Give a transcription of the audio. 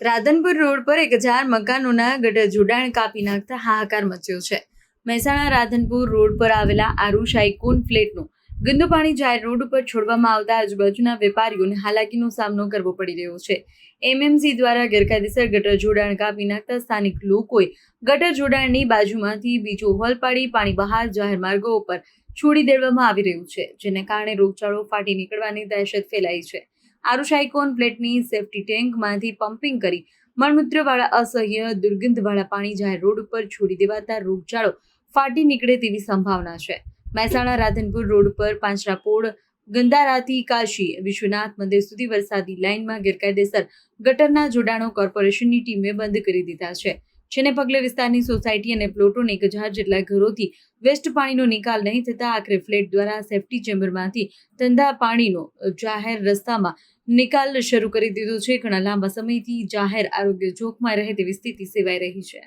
Radhanpur road પર એક હજાર મકાનોના ગટર જોડાણ કાપી નાખતા હાહાકાર મચ્યો છે. મહેસાણા રાધનપુર રોડ પર આવેલા આરુશાઈ કોન ફ્લેટનું ગંદુ પાણી જાહેર રોડ ઉપર છોડવામાં આવતા આજુબાજુના વેપારીઓને હાલાકીનો સામનો કરવો પડી રહ્યો છે. એમએમસી દ્વારા ગેરકાયદેસર ગટર જોડાણ કાપી નાખતા સ્થાનિક લોકોએ ગટર જોડાણની બાજુમાંથી બીજો હોલ પાડી પાણી બહાર જાહેર માર્ગો ઉપર છોડી દેવામાં આવી રહ્યું છે, જેને કારણે રોગચાળો ફાટી નીકળવાની દહેશત ફેલાઈ છે. આરુષાઇકોન પ્લેટની સેફ્ટી ટેન્કમાંથી પમ્પિંગ કરી મળમૂત્રવાળા અસહ્ય દુર્ગંધવાળા પાણી જાહેર રોડ ઉપર છોડી દેવાતા રોગચાળો ફાટી નીકળે તેવી સંભાવના છે. મહેસાણા રાધનપુર રોડ પર પાંચરાપોળ ગંદારાથી કાશી, વિશ્વનાથ મંદિર સુધી વરસાદી લાઇનમાં ગેરકાયદેસર ગટરના જોડાણો કોર્પોરેશનની ટીમે બંધ કરી દીધા છે. જેને પગલે વિસ્તારની સોસાયટી અને પ્લોટોને એક હજાર જેટલા ઘરોથી વેસ્ટ પાણીનો નિકાલ નહીં થતા આખરે ફ્લેટ દ્વારા સેફ્ટી ચેમ્બરમાંથી ધંધા પાણીનો જાહેર રસ્તામાં નિકાલ શરૂ કરી દીધો છે. ઘણા લાંબા સમયથી જાહેર આરોગ્ય જોખમાં રહે તેવી સ્થિતિ સેવાઈ રહી છે.